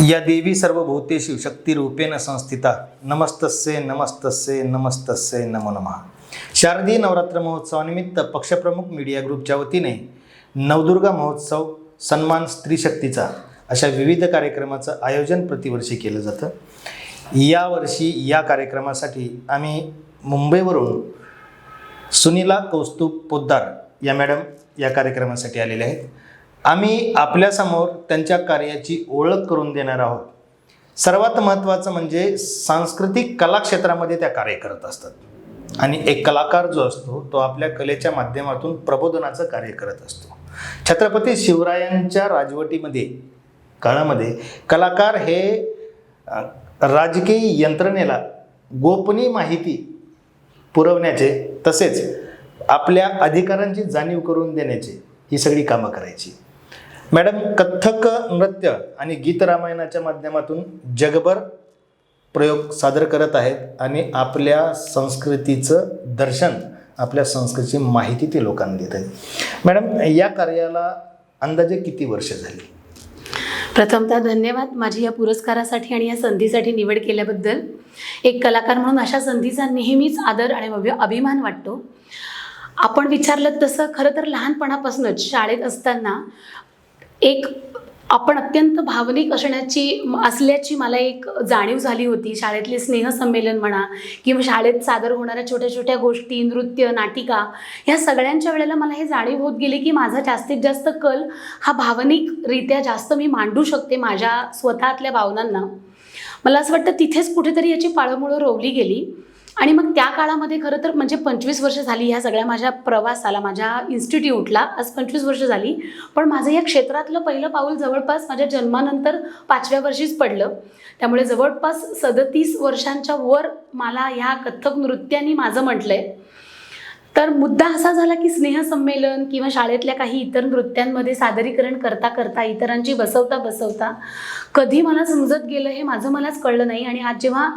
या देवी सर्वभूतेषु शक्तिरूपेण संस्थिता। नमस्तस्ये नमस्तस्ये नमस्तस्ये नमो नमः। शारदीय नवरात्र महोत्सवानिमित्त पक्षप्रमुख मीडिया ग्रुपच्या वतीने नवदुर्गा महोत्सव सन्मान स्त्री शक्तीचा अशा विविध कार्यक्रमाचं आयोजन प्रतिवर्षी केलं जातं. यावर्षी या कार्यक्रमासाठी आम्ही मुंबईवरून सुनीला कौस्तुभ पोद्दार या मॅडम या कार्यक्रमासाठी आलेल्या आहेत. आम्ही आपल्यासमोर त्यांच्या कार्याची ओळख करून देणार आहोत. सर्वात महत्त्वाचं म्हणजे सांस्कृतिक कला क्षेत्रामध्ये त्या कार्य करत असतात. आणि एक कलाकार जो असतो तो आपल्या कलेच्या माध्यमातून प्रबोधनाचं कार्य करत असतो. छत्रपती शिवरायांच्या राजवटीमध्ये काळामध्ये कलाकार हे राजकीय यंत्रणेला गोपनीय माहिती पुरवण्याचे तसेच आपल्या अधिकारांची जाणीव करून देण्याचे ही सगळी कामं करायची. मॅडम कथ्थक नृत्य आणि गीत रामायणाच्या माध्यमातून जगभर प्रयोग सादर करत आहेत आणि आपल्या संस्कृतीचं दर्शन आपल्या संस्कृतीची माहिती ते लोकांना देत आहेत. मॅडम या कार्याला अंदाजे किती वर्ष झाली? प्रथमतः धन्यवाद माझी या पुरस्कारासाठी आणि या संधीसाठी निवड केल्याबद्दल. एक कलाकार म्हणून अशा संधीचा नेहमीच आदर आणि भव्य अभिमान वाटतो. आपण विचारलं तसं खरं तर लहानपणापासूनच शाळेत असताना एक आपण अत्यंत भावनिक असण्याची असल्याची मला एक जाणीव झाली होती. शाळेतले स्नेहसंमेलन म्हणा किंवा शाळेत सादर होणाऱ्या छोट्या छोट्या गोष्टी नृत्य नाटिका ह्या सगळ्यांच्या वेळेला मला हे जाणीव होत गेली की माझा जास्तीत जास्त कल हा भावनिकरित्या जास्त मी मांडू शकते माझ्या स्वतःतल्या भावनांना. मला असं वाटतं तिथेच कुठेतरी याची पाळंमुळं रोवली गेली. आणि मग त्या काळामध्ये खरं तर म्हणजे पंचवीस वर्ष झाली ह्या सगळ्या माझ्या प्रवासाला माझ्या इन्स्टिट्यूटला आज पंचवीस वर्ष झाली. पण माझं या क्षेत्रातलं पहिलं पाऊल जवळपास माझ्या जन्मानंतर पाचव्या वर्षीच पडलं. त्यामुळे जवळपास सदतीस वर्षांच्या वर मला ह्या कथ्थक नृत्याने माझं म्हटलं आहे तर मुद्दा असा झाला की स्नेहसंमेलन किंवा शाळेतल्या काही इतर नृत्यांमध्ये सादरीकरण करता करता इतरांची बसवता बसवता कधी मला समजत गेलं हे माझं मलाच कळलं नाही. आणि आज जेव्हा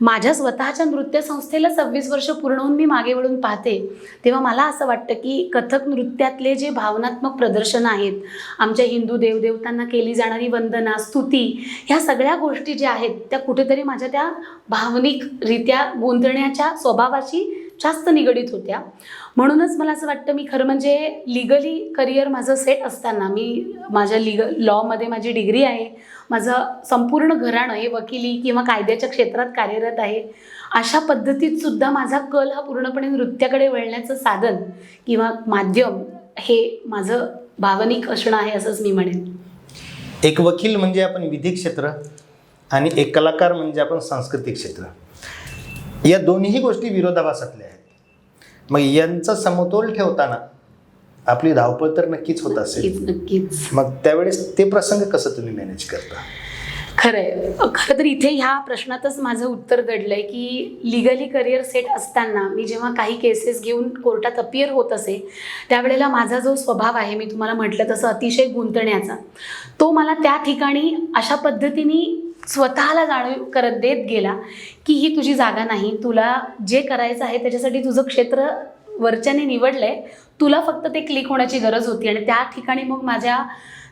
माझ्या स्वतःच्या नृत्य संस्थेला सव्वीस वर्ष पूर्ण होऊन मी मागे वळून पाहते तेव्हा मला असं वाटतं की कथक नृत्यातले जे भावनात्मक प्रदर्शन आहेत आमच्या हिंदू देवदेवतांना केली जाणारी वंदना स्तुती ह्या सगळ्या गोष्टी ज्या आहेत त्या कुठेतरी माझ्या त्या भावनिकरित्या गुंतण्याच्या स्वभावाशी जास्त निगडीत होत्या. म्हणूनच मला असं वाटतं मी खरं म्हणजे लिगली करिअर माझं सेट असताना मी माझ्या लिग लॉमध्ये माझी डिग्री आहे माझं संपूर्ण घराणं हे वकिली किंवा कायद्याच्या क्षेत्रात कार्यरत आहे अशा पद्धतीत सुद्धा माझा कल हा पूर्णपणे नृत्याकडे वळण्याचं साधन किंवा माध्यम हे माझं भावनिक असणं आहे असंच मी म्हणेन. एक वकील म्हणजे आपण विधी क्षेत्र आणि एक कलाकार म्हणजे आपण सांस्कृतिक क्षेत्र. या दोन्ही गोष्टी विरोधाभासातल्या आहेत. मग यांचा समतोल ठेवताना आपली धावपळ तर नक्कीच होत असेल. नक्कीच मग त्यावेळेस ते प्रसंग कसं तुम्ही मॅनेज करता? खरंय. खरं तर इथे ह्या प्रश्नातच माझं उत्तर दडलंय की लिगली करिअर सेट असताना मी जेव्हा काही केसेस घेऊन कोर्टात अपियर होत असे त्यावेळेला माझा जो स्वभाव आहे मी तुम्हाला म्हटलं तसं अतिशय गुंतण्याचा तो मला त्या ठिकाणी अशा पद्धतीने स्वतःला जाणीव करत देत गेला की ही तुझी जागा नाही तुला जे करायचं आहे त्याच्यासाठी तुझं क्षेत्र वरच्याने निवडलं आहे तुला फक्त ते क्लिक होण्याची गरज होती. आणि त्या ठिकाणी मग माझ्या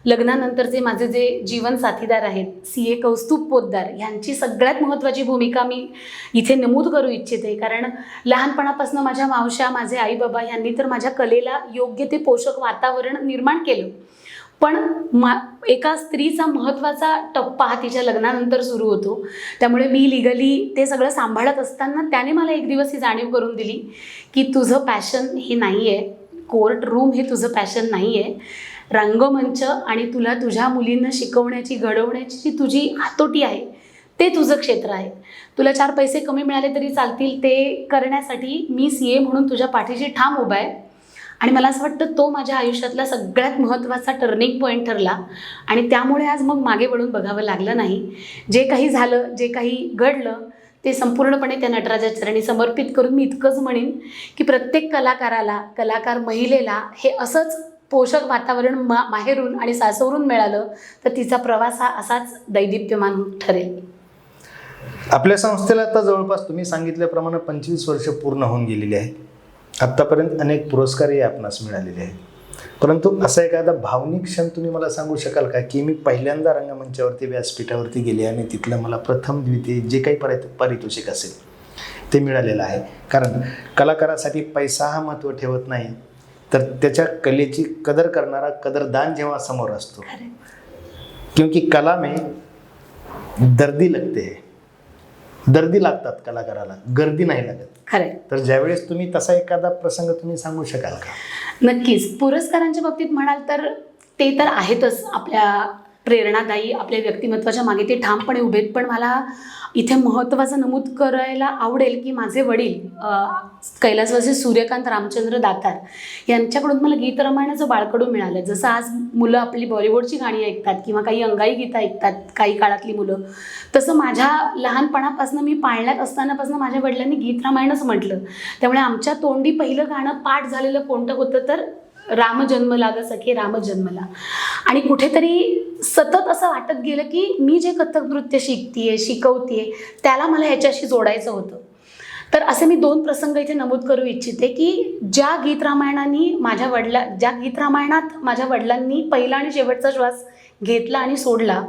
लग्नानंतरचे माझे जे जीवन साथीदार आहेत सी ए कौस्तुभ पोद्दार यांची सगळ्यात महत्त्वाची भूमिका मी इथे नमूद करू इच्छिते. कारण लहानपणापासून माझ्या मावश्या माझे आई बाबा यांनी तर माझ्या कलेला योग्य ते पोषक वातावरण निर्माण केलं. पण मा एका स्त्रीचा महत्त्वाचा टप्पा हा तिच्या लग्नानंतर सुरू होतो. त्यामुळे मी लिगली ते सगळं सांभाळत असताना त्याने मला एक दिवस ही जाणीव करून दिली की तुझं पॅशन हे नाही आहे कोर्ट रूम हे तुझं पॅशन नाही आहे रंगमंच आणि तुला तुझ्या मुलींना शिकवण्याची घडवण्याची जी तुझी हातोटी आहे ते तुझं क्षेत्र आहे. तुला चार पैसे कमी मिळाले तरी चालतील ते करण्यासाठी मी सी ए म्हणून तुझ्या पाठीशी ठाम उभा आहे. आणि मला असं वाटतं तो माझ्या आयुष्यातला सगळ्यात महत्त्वाचा टर्निंग पॉईंट ठरला. आणि त्यामुळे आज मग मागे वळून बघावं लागलं नाही. जे काही झालं जे काही घडलं ते संपूर्णपणे त्या नटराजा चरणी समर्पित करून मी इतकंच म्हणेन की प्रत्येक कलाकाराला कलाकार महिलेला हे असंच पोषक वातावरण मा माहेरून आणि सासवरून मिळालं तर तिचा प्रवास हा असाच दैदिप्यमान ठरेल. आपल्या संस्थेला आता जवळपास तुम्ही सांगितल्याप्रमाणे पंचवीस वर्ष पूर्ण होऊन गेलेली आहेत आत्तापर्यंत अनेक पुरस्कारही आपणास मिळालेले आहेत. परंतु असा एखादा भावनिक क्षण तुम्ही मला सांगू शकाल का? की मी पहिल्यांदा रंगमंचावरती व्यासपीठावरती गेले आणि तिथलं मला प्रथम द्वितीय जे काही पारित पारितोषिक असेल ते मिळालेलं आहे. कारण कलाकारासाठी पैसा हा महत्त्व ठेवत नाही. तर त्याच्या कलेची कदर करणारा कदरदान जेव्हा समोर असतो. क्योंकि कला में दर्दी लगते है. दर्दी लागतात कलाकाराला. गर्दी नाही लागत. खरंय. तर ज्यावेळेस तुम्ही तसा एखादा प्रसंग तुम्ही सांगू शकाल का? नक्कीच. पुरस्कारांच्या बाबतीत म्हणाल तर ते तर आहेतच आपल्या प्रेरणादायी आपल्या व्यक्तिमत्वाच्या मागे ते ठामपणे उभे आहेत. पण मला इथे महत्त्वाचं नमूद करायला आवडेल की माझे वडील कैलासवासी सूर्यकांत रामचंद्र दातार यांच्याकडून मला गीत बाळकडून मिळालं. जसं आज मुलं आपली बॉलिवूडची गाणी ऐकतात किंवा काही अंगाई गीतं ऐकतात काही काळातली मुलं तसं माझ्या लहानपणापासून मी पाळण्यात असतानापासून माझ्या वडिलांनी गीत रामायणच म्हटलं. त्यामुळे आमच्या तोंडी पहिलं गाणं पाठ झालेलं कोणतं होतं तर राम जन्मला ग सखे राम जन्मला आणि कुठेतरी सतत असं वाटत गेलं की मी जे कथक नृत्य शिकतीये शिकवतीये त्याला मला ह्याच्याशी जोडायचं होतं. तर असे मी दोन प्रसंग इथे नमूद करू इच्छिते की ज्या गीत रामायणाने माझ्या वडिला ज्या गीत रामायणात माझ्या वडिलांनी पहिला आणि शेवटचा श्वास घेतला आणि सोडला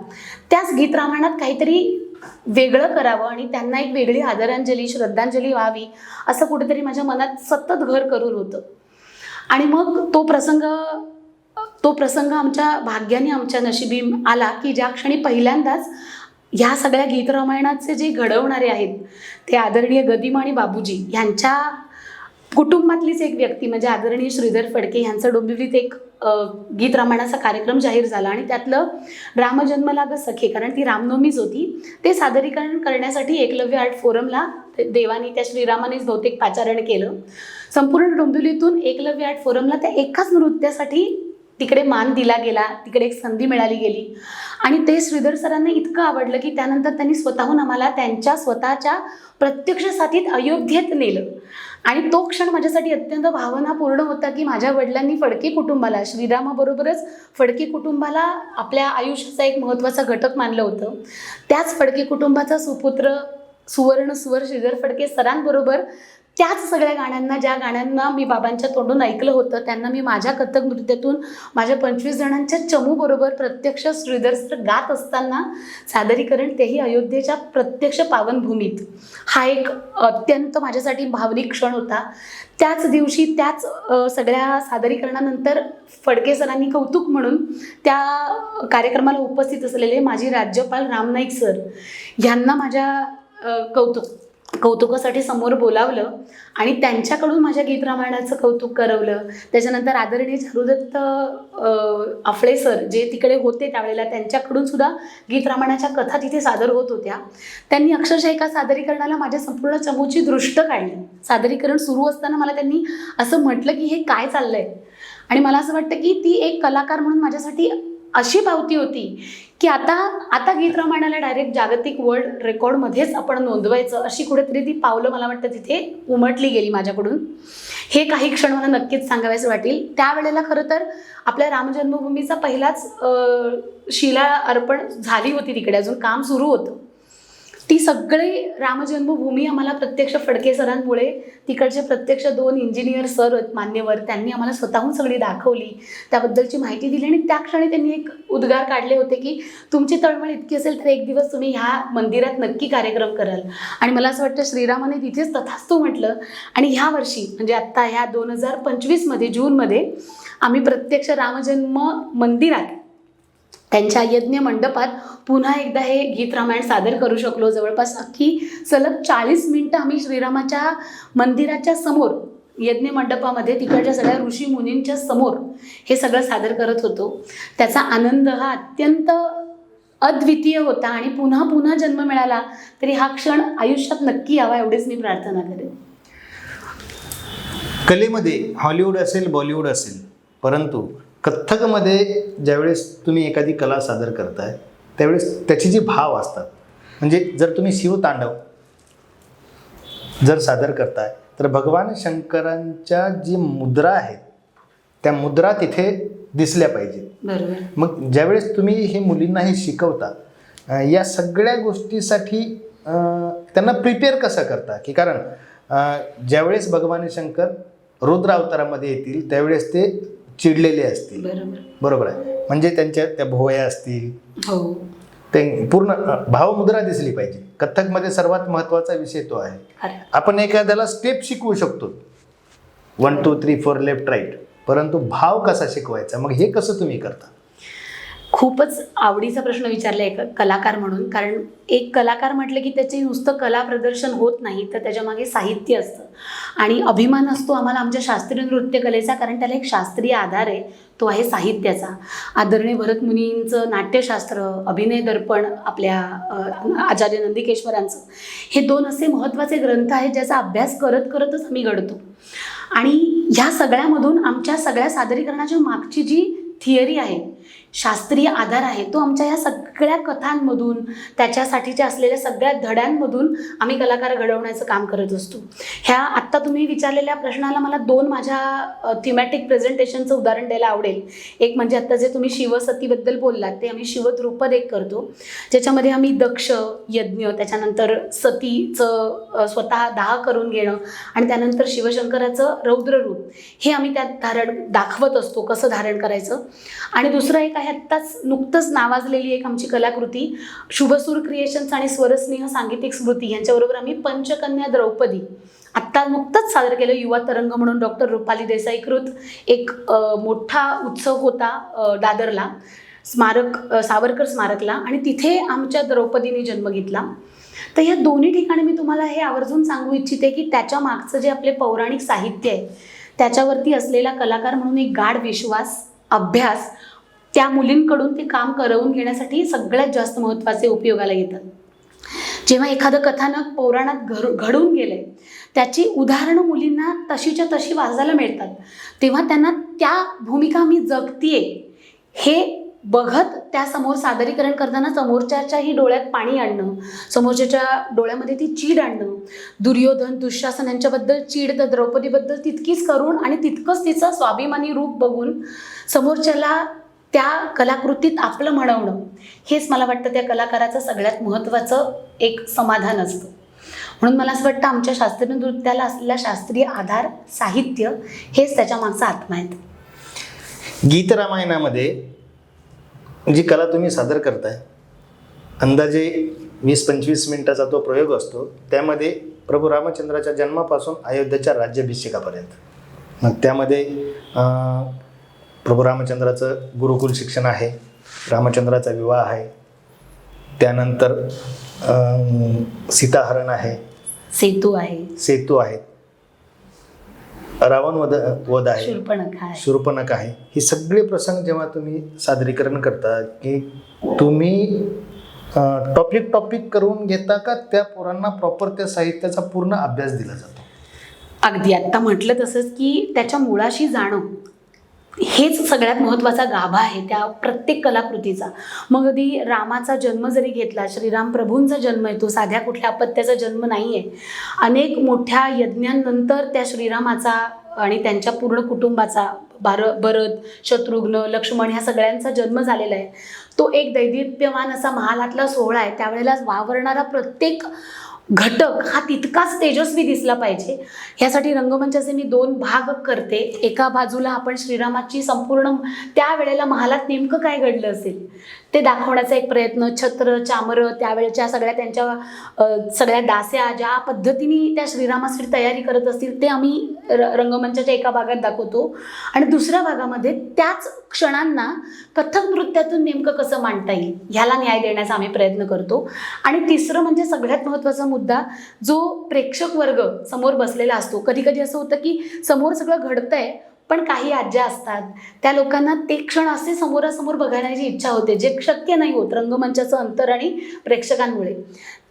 त्याच गीत रामायणात काहीतरी वेगळं करावं आणि त्यांना एक वेगळी आदरांजली श्रद्धांजली व्हावी असं कुठेतरी माझ्या मनात सतत घर करून होतं. आणि मग तो प्रसंग तो प्रसंग आमच्या भाग्याने आमच्या नशिबी आला की ज्या क्षणी पहिल्यांदाच ह्या सगळ्या गीत रामायणाचे जे घडवणारे आहेत ते आदरणीय गदिमा आणि बाबूजी ह्यांच्या कुटुंबातलीच एक व्यक्ती म्हणजे आदरणीय श्रीधर फडके ह्यांचं डोंबिवलीत एक गीत रामायणाचा कार्यक्रम जाहीर झाला आणि त्यातलं रामजन्मलाग सखे कारण ती रामनवमीच होती ते सादरीकरण करण्यासाठी एकलव्य आर्ट फोरमला देवानी त्या श्रीरामानेच बहुतेक पाचारण केलं. संपूर्ण डोंबिवलीतून एकलव्य आर्ट फोरमला त्या एकाच नृत्यासाठी तिकडे मान दिला गेला तिकडे एक संधी मिळाली गेली. आणि ते श्रीधर सरांना इतकं आवडलं की त्यानंतर त्यांनी स्वतःहून आम्हाला त्यांच्या स्वतःच्या प्रत्यक्ष साथीत अयोध्येत नेलं. आणि तो क्षण माझ्यासाठी अत्यंत भावनापूर्ण होता की माझ्या वडिलांनी फडके कुटुंबाला श्रीरामाबरोबरच फडके कुटुंबाला आपल्या आयुष्याचा एक महत्त्वाचा घटक मानलं होतं. त्याच फडके कुटुंबाचा सुपुत्र सुवर्ण सुवर श्रीधर फडके सरांबरोबर त्याच सगळ्या गाण्यांना ज्या गाण्यांना मी बाबांच्या तोंडून ऐकलं होतं त्यांना मी माझ्या कथक नृत्यातून माझ्या पंचवीस जणांच्या चमूबरोबर प्रत्यक्ष श्रीधर सर गात असताना सादरीकरण तेही अयोध्येच्या प्रत्यक्ष पावनभूमीत. हा एक अत्यंत माझ्यासाठी भावनिक क्षण होता. त्याच दिवशी त्याच सगळ्या सादरीकरणानंतर फडके सरांनी कौतुक म्हणून त्या कार्यक्रमाला उपस्थित असलेले माजी राज्यपाल राम नाईक सर यांना माझ्या कौतुक. कौतुकासाठी समोर बोलावलं आणि त्यांच्याकडून माझ्या गीत रामायणाचं कौतुक करवलं. त्याच्यानंतर आदरणीय झारुदत्त आफळे सर जे तिकडे होते त्यावेळेला त्यांच्याकडून सुद्धा गीत रामायणाच्या कथा तिथे सादर होत होत्या. त्यांनी अक्षरशः एका सादरीकरणाला माझ्या संपूर्ण चमूची दृष्ट काढली. सादरीकरण सुरू असताना मला त्यांनी असं म्हटलं की हे काय चाललंय? आणि मला असं वाटतं की ती एक कलाकार म्हणून माझ्यासाठी अशी पावती होती की आता आता गीत रामायणाला डायरेक्ट जागतिक वर्ल्ड रेकॉर्डमध्येच आपण नोंदवायचं अशी कुठेतरी ती पावलं मला वाटतं तिथे उमटली गेली माझ्याकडून. हे काही क्षण मला नक्कीच सांगावेसे वाटेल. त्यावेळेला खरं तर आपल्या रामजन्मभूमीचा पहिलाच शिला अर्पण झाली होती तिकडे. अजून काम सुरू होतं. ती सगळी रामजन्मभूमी आम्हाला प्रत्यक्ष फडके सरांमुळे तिकडचे प्रत्यक्ष दोन इंजिनियर सर मान्यवर त्यांनी आम्हाला स्वतःहून सगळी दाखवली त्याबद्दलची माहिती दिली आणि त्या क्षणी त्यांनी एक उद्गार काढले होते की तुमची तळमळ इतकी असेल तर एक दिवस तुम्ही ह्या मंदिरात नक्की कार्यक्रम कराल. आणि मला असं वाटतं श्रीरामाने तिथेच तथास्तू म्हटलं. आणि ह्या वर्षी म्हणजे आत्ता ह्या दोन हजार पंचवीसमध्ये जूनमध्ये आम्ही प्रत्यक्ष रामजन्म मंदिरात त्यांच्या यज्ञ मंडपात पुन्हा एकदा हे गीत रामायण सादर करू शकलो. जवळपास अख्खी सलग चाळीस मिनटं आम्ही श्रीरामाच्या मंदिराच्या समोर यज्ञ मंडपामध्ये तिकडच्या सगळ्या ऋषी मुनींच्या समोर हे सगळं सादर करत होतो. त्याचा आनंद हा अत्यंत अद्वितीय होता आणि पुन्हा पुन्हा जन्म मिळाला तरी हा क्षण आयुष्यात नक्की यावा एवढीच मी प्रार्थना करेन. कलेमध्ये हॉलिवूड असेल बॉलिवूड असेल परंतु कथ्थकमध्ये ज्यावेळेस तुम्ही एखादी कला सादर करताय त्यावेळेस त्याची जी भाव असतात म्हणजे जर तुम्ही शिवतांडव जर सादर करताय तर भगवान शंकरांच्या जी मुद्रा आहेत त्या मुद्रा तिथे दिसल्या पाहिजेत. मग ज्यावेळेस तुम्ही हे मुलींना हे शिकवता या सगळ्या गोष्टीसाठी त्यांना प्रिपेअर कसं करता? की कारण ज्यावेळेस भगवान शंकर रुद्र अवतारामध्ये येतील त्यावेळेस ते चिडलेले असतील. बरोबर. बरोबर आहे. म्हणजे त्यांच्या त्या भोवया असतील. हो. ते पूर्ण भावमुद्रा दिसली पाहिजे. कथ्थकमध्ये सर्वात महत्त्वाचा विषय तो आहे. आपण एखाद्याला स्टेप शिकवू शकतो. One two three four left right परंतु भाव कसा शिकवायचा? मग हे कसं तुम्ही करता? खूपच आवडीचा प्रश्न विचारला एक कलाकार म्हणून. कारण एक कलाकार म्हटलं की त्याचे नुसतं कला प्रदर्शन होत नाही तर त्याच्यामागे साहित्य असतं. आणि अभिमान असतो आम्हाला आमच्या शास्त्रीय नृत्यकलेचा कारण त्याला एक शास्त्रीय आधार आहे. तो आहे साहित्याचा. आदरणीय भरत मुनींचं नाट्यशास्त्र अभिनय दर्पण आपल्या आचार्य नंदिकेश्वरांचं हे दोन असे महत्त्वाचे ग्रंथ आहेत ज्याचा अभ्यास करत करतच आम्ही घडतो. आणि ह्या सगळ्यामधून आमच्या सगळ्या सादरीकरणाच्या मागची जी थिअरी आहे शास्त्रीय आधार आहे तो आमच्या ह्या सगळ्या कथांमधून त्याच्यासाठीच्या असलेल्या सगळ्या धड्यांमधून आम्ही कलाकार घडवण्याचं काम करत असतो. ह्या आत्ता तुम्ही विचारलेल्या प्रश्नाला मला दोन माझ्या थिमॅटिक प्रेझेंटेशनचं उदाहरण द्यायला आवडेल. एक म्हणजे आत्ता जे तुम्ही शिवसतीबद्दल बोललात ते आम्ही शिवद्रुपद एक करतो. ज्याच्यामध्ये आम्ही दक्ष यज्ञ त्याच्यानंतर सतीचं स्वतः दाह करून घेणं आणि त्यानंतर शिवशंकराचं रौद्ररूप हे आम्ही त्यात धारण दाखवत असतो कसं धारण करायचं. आणि दुसरं एक आहे आत्ताच नुकतंच नावाजलेली एक आमची कलाकृती शुभसूर क्रिएशन्स आणि स्वरस्नेह सांगीतिक स्मृती यांच्याबरोबर आम्ही पंचकन्या द्रौपदी आत्ता नुकतंच सादर केलं युवा तरंग म्हणून डॉक्टर रुपाली देसाईकृत. एक मोठा उत्सव होता दादरला स्मारक सावरकर स्मारकला आणि तिथे आमच्या द्रौपदीने जन्म घेतला. तर या दोन्ही ठिकाणी मी तुम्हाला हे आवर्जून सांगू इच्छिते की त्याच्या मागचं जे आपले पौराणिक साहित्य आहे त्याच्यावरती असलेला कलाकार म्हणून एक गाढ विश्वास अभ्यास त्या मुलींकडून ते काम करवून घेण्यासाठी सगळ्यात जास्त महत्त्वाचे उपयोगाला येतात. जेव्हा एखादं कथानक पौराणात घर घडून गेलंय त्याची उदाहरणं मुलींना तशीच्या तशी वाचायला मिळतात. तेव्हा त्यांना त्या भूमिका मी जगतीये हे बघत त्यासमोर सादरीकरण करताना समोरच्याच्याही डोळ्यात पाणी आणणं समोरच्याच्या डोळ्यामध्ये ती चीड आणणं दुर्योधन दुःशासन यांच्याबद्दल चीड तर द्रौपदीबद्दल तितकीच करून आणि तितकंच तिचं स्वाभिमानी रूप बघून समोरच्याला त्या कलाकृतीत आपलं म्हणवणं हेच मला वाटतं त्या कलाकाराचं सगळ्यात महत्त्वाचं एक समाधान असतं. म्हणून मला असं वाटतं आमच्या शास्त्रीय नृत्याला असलेला शास्त्रीय आधार साहित्य हेच त्याच्या मागचा आत्मा आहेत गीत रामायणामध्ये जी कला तुम्ही सादर करताय अंदाजे वीस पंचवीस मिनिटाचा तो प्रयोग असतो त्यामध्ये प्रभू रामचंद्राच्या जन्मापासून अयोध्येच्या राज्याभिषेकापर्यंत. मग त्यामध्ये प्रभू रामचंद्राचं गुरुकुल शिक्षण आहे रामचंद्राचा विवाह आहे. त्यानंतर अं, सीताहरण आहे. सेतू आहे. सेतू आहेत रावण वध वध आहे. शूर्पणखा आहे. शूर्पणख आहे. हे सगळे प्रसंग जेव्हा तुम्ही सादरीकरण करता की तुम्ही टॉपिक टॉपिक करून घेता का? त्या पोरांना प्रॉपर त्या साहित्याचा पूर्ण अभ्यास दिला जातो. अगदी. आत्ता म्हटलं तसंच की त्याच्या मुळाशी जाणं हेच सगळ्यात महत्त्वाचा गाभा आहे त्या प्रत्येक कलाकृतीचा. मग अगदी रामाचा जन्म जरी घेतला श्रीराम प्रभूंचा जन्म आहे तो साध्या कुठल्या अपत्याचा जन्म नाही आहे अनेक मोठ्या यज्ञांनंतर त्या श्रीरामाचा आणि त्यांच्या पूर्ण कुटुंबाचा भार भरत शत्रुघ्न लक्ष्मण ह्या सगळ्यांचा जन्म झालेला आहे. तो एक दैदिप्यमान असा महालातला सोहळा आहे. त्यावेळेला वावरणारा प्रत्येक घटक हा तितकाच तेजस्वी दिसला पाहिजे. ह्यासाठी रंगमंचाचे मी दोन भाग करते. एका बाजूला आपण श्रीरामाची संपूर्ण त्यावेळेला महालात नेमकं काय घडलं असेल? ते दाखवण्याचा एक प्रयत्न छत्र चामरं त्यावेळच्या सगळ्या त्यांच्या सगळ्या दास्या ज्या पद्धतीने त्या श्रीरामासाठी तयारी करत असतील ते आम्ही र रंगमंचाच्या एका भागात दाखवतो. आणि दुसऱ्या भागामध्ये त्याच क्षणांना कथक नृत्यातून नेमकं कसं मांडता येईल ह्याला न्याय देण्याचा आम्ही प्रयत्न करतो. आणि तिसरं म्हणजे सगळ्यात महत्त्वाचा मुद्दा जो प्रेक्षक वर्ग समोर बसलेला असतो. कधी कधी असं होतं की समोर सगळं घडतंय पण काही आज्या असतात. त्या लोकांना ते क्षण असे समोरासमोर बघण्याची इच्छा होते जे शक्य नाही होत रंगमंचाचं अंतर आणि प्रेक्षकांमुळे.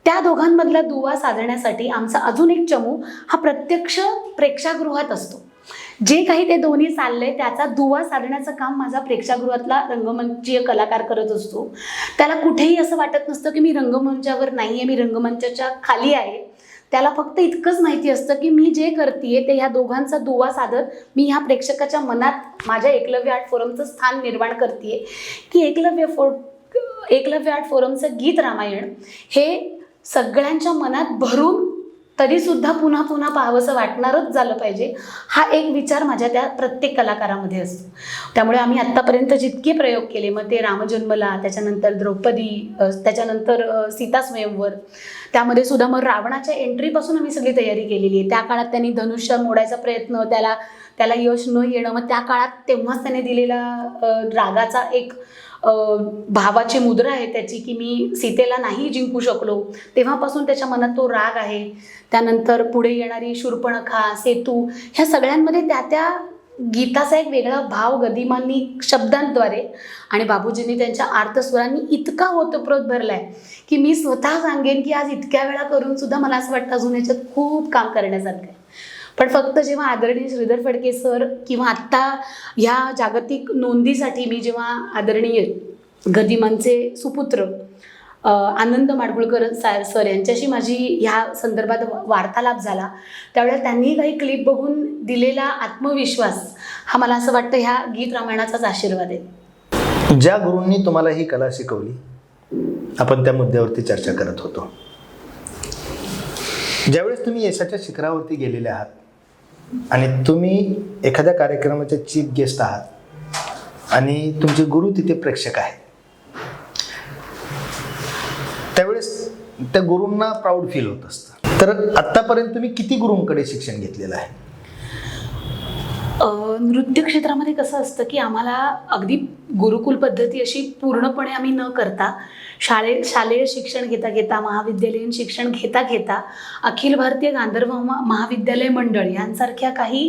त्या दोघांमधला दुवा साधण्यासाठी आमचा अजून एक चमू हा प्रत्यक्ष प्रेक्षागृहात असतो. जे काही ते दोन्ही चाललंय त्याचा दुवा साधण्याचं काम माझा प्रेक्षागृहातला रंगमंचीय कलाकार करत असतो. त्याला कुठेही असं वाटत नसतं की मी रंगमंचावर नाही आहे मी रंगमंचाच्या खाली आहे. त्याला फक्त इतकंच माहिती असतं की मी जे करते ते ह्या दोघांचा दुवा साधत मी ह्या प्रेक्षकाच्या मनात माझ्या एकलव्य आर्ट फोरमचं स्थान निर्माण करते की एकलव्य फो एकलव्य आर्ट फोरमचं गीत रामायण हे सगळ्यांच्या मनात भरून तरीसुद्धा पुन्हा पुन्हा पाहावंसं वाटणारच झालं पाहिजे हा एक विचार माझ्या त्या प्रत्येक कलाकारामध्ये असतो. त्यामुळे आम्ही आत्तापर्यंत जितके प्रयोग केले मग ते रामजन्मला त्याच्यानंतर द्रौपदी त्याच्यानंतर सीता स्वयंवर त्यामध्ये सुद्धा मग रावणाच्या एंट्रीपासून आम्ही सगळी तयारी केलेली आहे. त्या काळात त्यांनी धनुष्य मोडायचा प्रयत्न त्याला त्याला यश न येणं मग त्या काळात तेव्हाच त्याने दिलेला रागाचा एक भावाची मुद्रा आहे त्याची की मी सीतेला नाही जिंकू शकलो. तेव्हापासून त्याच्या मनात तो राग आहे. त्यानंतर पुढे येणारी शूर्पणखा सेतू ह्या सगळ्यांमध्ये त्या त्या गीताचा एक वेगळा भाव गदिमांनी शब्दांद्वारे आणि बाबूजींनी त्यांच्या आर्तस्वरांनी इतका होतप्रोत भरलाय की मी स्वतः सांगेन की आज इतक्या वेळा करून सुद्धा मला असं वाटतं अजून याच्यात खूप काम करण्यासारखं आहे. पण फक्त जेव्हा आदरणीय श्रीधर फडके सर किंवा आत्ता ह्या जागतिक नोंदीसाठी मी जेव्हा आदरणीय गदिमांचे सुपुत्र आनंद माडगुळकर सा सर यांच्याशी माझी ह्या संदर्भात वार्तालाप झाला. त्यावेळेला त्यांनी काही क्लिप बघून दिलेला आत्मविश्वास हा मला असं वाटतं ह्या गीत रामायणाचाच आशीर्वाद आहे. ज्या गुरूंनी तुम्हाला ही कला शिकवली आपण त्या मुद्द्यावरती चर्चा करत होतो. ज्यावेळेस तुम्ही यशाच्या शिखरावरती गेलेले आहात आणि तुम्ही एखाद्या कार्यक्रमाचे चीफ गेस्ट आहात आणि तुमचे गुरु तिथे प्रेक्षक आहेत त्यावेळेस त्या गुरूंना प्राऊड फील होत असतं. तर आत्तापर्यंत तुम्ही किती गुरूंकडे शिक्षण घेतलेलं आहे? नृत्य क्षेत्रामध्ये कसं असतं की आम्हाला अगदी गुरुकुल पद्धती अशी पूर्णपणे आम्ही न करता शाळे शालेय शिक्षण घेता घेता महाविद्यालयीन शिक्षण घेता घेता अखिल भारतीय गांधर्व महाविद्यालय मंडळ यांसारख्या काही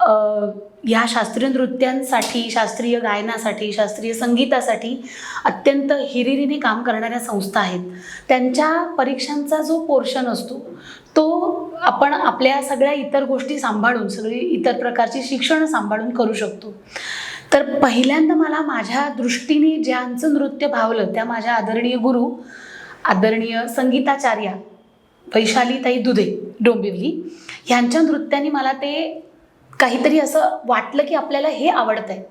ह्या शास्त्रीय नृत्यांसाठी शास्त्रीय गायनासाठी शास्त्रीय संगीतासाठी अत्यंत हिरिरीने काम करणाऱ्या संस्था आहेत. त्यांच्या परीक्षांचा जो पोर्शन असतो तो आपण आपल्या सगळ्या इतर गोष्टी सांभाळून सगळी इतर प्रकारची शिक्षण सांभाळून करू शकतो. तर पहिल्यांदा मला माझ्या दृष्टीने ज्यांचं नृत्य भावलं त्या माझ्या आदरणीय गुरु आदरणीय संगीताचार्या वैशालीताई दुधे डोंबिवली ह्यांच्या नृत्याने मला ते काहीतरी असं वाटलं की आपल्याला हे आवडतं आहे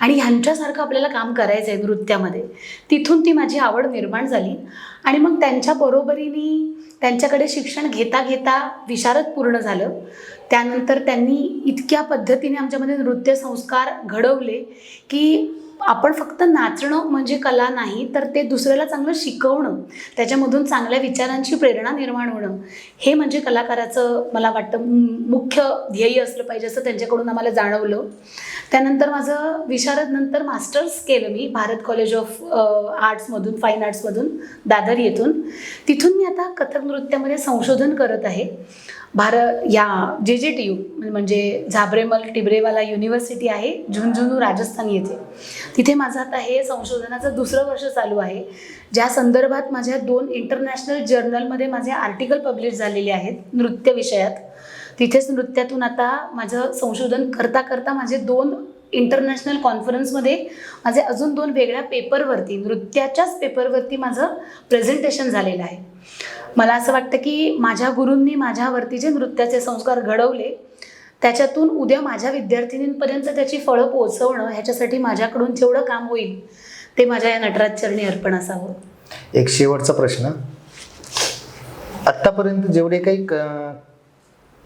आणि ह्यांच्यासारखं आपल्याला काम करायचं आहे नृत्यामध्ये. तिथून ती माझी आवड निर्माण झाली. आणि मग त्यांच्या बरोबरीने त्यांच्याकडे शिक्षण घेता घेता विशारद पूर्ण झालं. त्यानंतर त्यांनी इतक्या पद्धतीने आमच्यामध्ये नृत्य संस्कार घडवले की आपण फक्त नाचणं म्हणजे कला नाही तर ते दुसऱ्याला चांगलं शिकवणं त्याच्यामधून चांगल्या विचारांची प्रेरणा निर्माण होणं हे म्हणजे कलाकाराचं मला वाटतं मुख्य ध्येय असलं पाहिजे असं त्यांच्याकडून आम्हाला जाणवलं. त्यानंतर माझं विशारदनंतर मास्टर्स केलं मी भारत कॉलेज ऑफ आर्ट्समधून फाईन आर्ट्समधून दादर येथून. तिथून मी आता कथक नृत्यामध्ये संशोधन करत आहे. भारत या जे जे टी यू म्हणजे झाबरेमल टिबरेवाला युनिव्हर्सिटी आहे झुंझुनू राजस्थान येथे. तिथे माझं आता हे संशोधनाचं दुसरं वर्ष चालू आहे. ज्या संदर्भात माझ्या दोन इंटरनॅशनल जर्नलमध्ये माझे आर्टिकल पब्लिश झालेले आहेत नृत्य विषयात तिथेच नृत्यातून आता माझं संशोधन करता करता माझे दोन इंटरनॅशनल कॉन्फरन्समध्ये माझे अजून दोन वेगळ्या पेपरवरती नृत्याच्याच पेपरवरती माझं प्रेझेंटेशन झालेलं आहे. मला असं वाटतं की माझ्या गुरूंनी माझ्यावरती जे नृत्याचे संस्कार घडवले त्याच्यातून उद्या माझ्या विद्यार्थिनींपर्यंत त्याची फळं पोचवणं ह्याच्यासाठी माझ्याकडून जेवढं काम होईल ते माझ्या या नटराज चरणी अर्पण असावं. एक शेवटचा प्रश्न. आत्तापर्यंत जेवढे काही क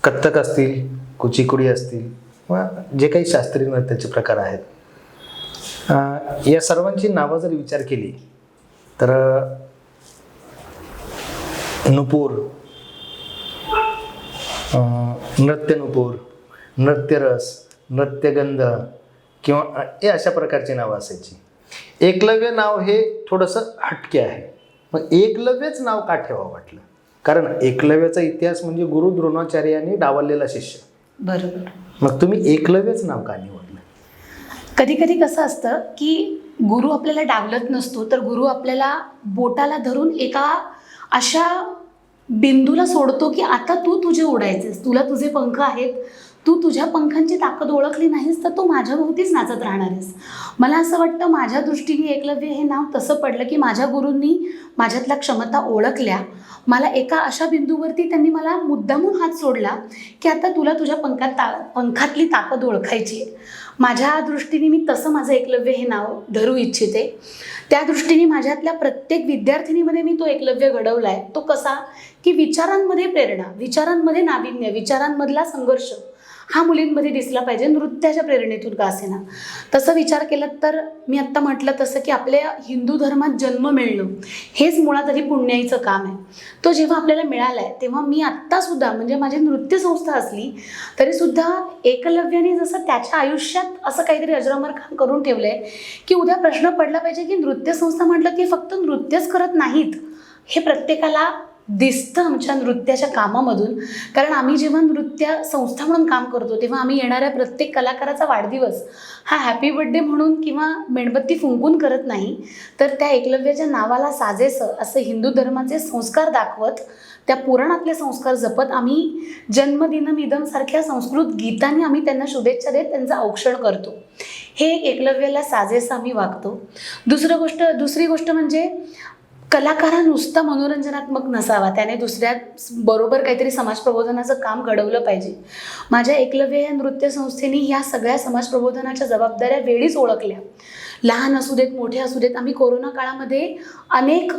कथ्थक असतील कुचीकुडी असतील जे काही शास्त्रीय नृत्याचे प्रकार आहेत या सर्वांची नावं जर विचार केली तर नुपूर नृत्य नुपूर नृत्यरस नृत्यगंध किंवा हे अशा प्रकारची नावं असायची. एकलव्य नाव हे थोडंसं हटके आहे. मग एकलव्यच नाव का ठेवावं वाटलं? कारण एकलव्याचा इतिहास म्हणजे गुरु द्रोणाचार्यांनी डावललेला शिष्य. बरोबर. मग तुम्ही एकलव्यच नाव का निवडलं? कधी कधी कसं असतं की गुरु आपल्याला डावलत नसतो तर गुरु आपल्याला बोटाला धरून एका अशा बिंदूला सोडतो की आता तू तुझे उडायचेस तुला तुझे पंख आहेत तू तुझ्या पंखांची ताकद ओळखली नाहीस तर तू माझ्याभोवतीच नाचत राहणार आहेस. मला असं वाटतं माझ्या दृष्टीने एकलव्य हे नाव तसं पडलं की माझ्या गुरूंनी माझ्यातल्या क्षमता ओळखल्या. मला एका अशा बिंदूवरती त्यांनी मला मुद्दामून हात सोडला की आता तुला तुझ्या पंखात ता पंखातली ताकद ओळखायची आहे. माझ्या दृष्टीने मी तसं माझं एकलव्य हे नाव धरू इच्छिते. त्या दृष्टीने माझ्यातल्या प्रत्येक विद्यार्थिनीमध्ये मी तो एकलव्य घडवला आहे तो कसा? की विचारांमध्ये प्रेरणा विचारांमध्ये नाविन्य विचारांमधला संघर्ष. हा मुलींमध्ये दिसला पाहिजे नृत्याच्या प्रेरणेतून का असेना? तसं विचार केला तर मी आत्ता म्हटलं तसं की आपल्या हिंदू धर्मात जन्म मिळणं हेच मुळात आधी पुण्याईचं काम आहे. तो जेव्हा आपल्याला मिळाला आहे तेव्हा मी आत्तासुद्धा म्हणजे माझी नृत्यसंस्था असली तरीसुद्धा एकलव्याने जसं त्याच्या आयुष्यात असं काहीतरी अजरामर काम करून ठेवलं आहे की उद्या प्रश्न पडला पाहिजे की नृत्यसंस्था म्हटलं की फक्त नृत्यच करत नाहीत हे प्रत्येकाला दिसतं आमच्या नृत्याच्या कामामधून. कारण आम्ही जेव्हा नृत्य संस्था म्हणून काम करतो तेव्हा आम्ही येणाऱ्या प्रत्येक कलाकाराचा वाढदिवस हा हॅपी बर्थडे म्हणून किंवा मेणबत्ती फुंकून करत नाही तर त्या एकलव्याच्या नावाला साजेसं असं हिंदू धर्माचे संस्कार दाखवत त्या पुराणातले संस्कार जपत आम्ही जन्मदिनम इदमसारख्या संस्कृत गीताने आम्ही त्यांना शुभेच्छा देत त्यांचं औक्षण करतो. हे एक एकलव्याला साजेसं आम्ही वागतो. दुसरं गोष्ट दुसरी गोष्ट म्हणजे कलाकार हा नुसता मनोरंजनात्मक नसावा. त्याने दुसऱ्या बरोबर काहीतरी समाज प्रबोधनाचं काम घडवलं पाहिजे. माझ्या एकलव्य या नृत्य संस्थेने ह्या सगळ्या समाज प्रबोधनाच्या जबाबदाऱ्या वेळीच ओळखल्या. लहान असू देत मोठे असू देत आम्ही कोरोना काळामध्ये अनेक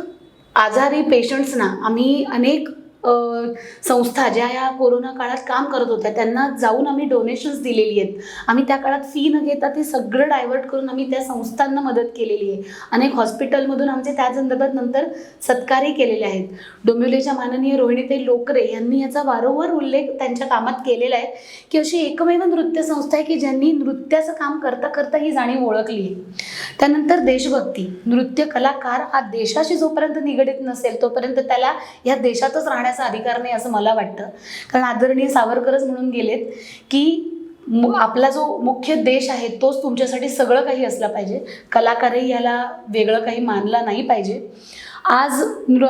आजारी पेशंट्सना आम्ही अनेक संस्था ज्या या कोरोना काळात काम करत होत्या त्यांना जाऊन आम्ही डोनेशन्स दिलेली आहेत. आम्ही त्या काळात फी न घेता ते सगळं डायव्हर्ट करून आम्ही त्या संस्थांना मदत केलेली आहे. अनेक हॉस्पिटलमधून आमचे त्या संदर्भात नंतर सत्कारही केलेले आहेत. डोंबिवलीच्या माननीय रोहिणीताई लोकरे यांनी याचा वारंवार उल्लेख त्यांच्या कामात केलेला आहे की अशी एकमेव नृत्य संस्था आहे की ज्यांनी नृत्याचं काम करता करता ही जाणीव ओळखली आहे. त्यानंतर देशभक्ती. नृत्य कलाकार हा देशाशी जोपर्यंत निगडीत नसेल तोपर्यंत त्याला या देशातच करण्याचा अधिकार नाही असं मला वाटतं. कारण आदरणीय सावरकरच म्हणून गेलेत की आपला जो मुख्य देश आहे तोच तुमच्यासाठी सगळं काही असला पाहिजे. कलाकारही याला वेगळं काही मानला नाही पाहिजे. आज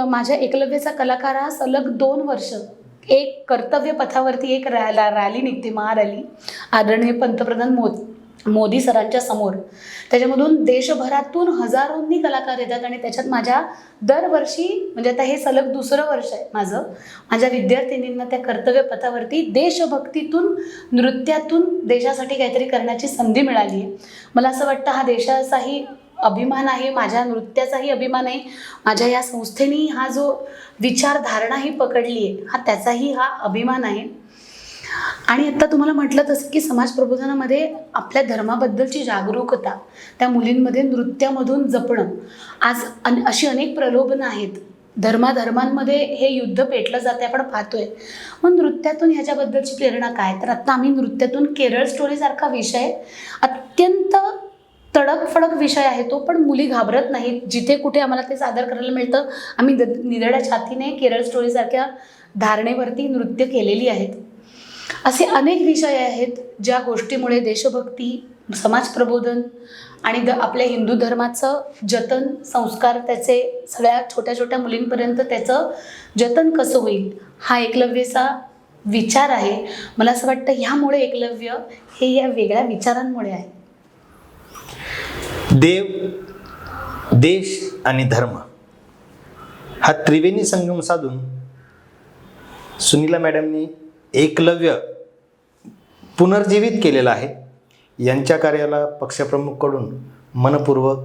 माझ्या एकलव्याचा कलाकार हा सलग दोन वर्ष एक कर्तव्य पथावरती एक रॅला रॅली निघते महारॅली. आदरणीय पंतप्रधान मोद मोदी सरांच्या समोर. त्याच्यामधून देशभरातून हजारोंनी कलाकार येतात आणि त्याच्यात माझ्या दरवर्षी म्हणजे आता हे सलग दुसरं वर्ष आहे माझं माझ्या विद्यार्थिनींना त्या कर्तव्य पथावरती देशभक्तीतून नृत्यातून देशासाठी काहीतरी करण्याची संधी मिळाली आहे. मला असं वाटतं हा देशाचाही अभिमान आहे माझ्या नृत्याचाही अभिमान आहे. माझ्या या संस्थेने हा जो विचारधारणा ही पकडली आहे हा त्याचाही हा अभिमान आहे. आणि आता तुम्हाला म्हटलं तसं की समाज प्रबोधनामध्ये आपल्या धर्माबद्दलची जागरूकता त्या मुलींमध्ये नृत्यामधून जपणं आज अन अशी अनेक प्रलोभनं आहेत. धर्माधर्मांमध्ये हे युद्ध पेटलं जाते आपण पाहतोय. मग नृत्यातून ह्याच्याबद्दलची प्रेरणा काय? तर आत्ता आम्ही नृत्यातून केरळ स्टोरीसारखा विषय अत्यंत तडकफडक विषय आहे तो पण मुली घाबरत नाहीत. जिथे कुठे आम्हाला ते सादर करायला मिळतं आम्ही द निदड्या छातीने केरळ स्टोरीसारख्या धारणेवरती नृत्य केलेली आहेत. असे अनेक विषय आहेत ज्या गोष्टीमुळे देशभक्ती समाज प्रबोधन आणि द आपल्या हिंदू धर्माचं जतन संस्कार त्याचे सगळ्या छोट्या छोट्या मुलींपर्यंत त्याचं जतन कसं होईल हा एकलव्यचा विचार आहे. मला असं वाटतं ह्यामुळे एकलव्य हे या वेगळ्या विचारांमुळे आहे. देव देश आणि धर्म हा त्रिवेणी संगम साधून सुनीला मॅडमनी एकलव्य पुनर्जीवित केलेलं आहे. यांच्या कार्याला पक्षप्रमुखकडून मनपूर्वक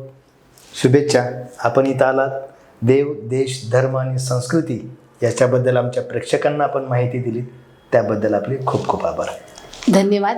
शुभेच्छा. आपण इथं आलात. देव देश धर्म आणि संस्कृती याच्याबद्दल आमच्या प्रेक्षकांना आपण माहिती दिली त्याबद्दल आपले खूप खूप आभार. धन्यवाद.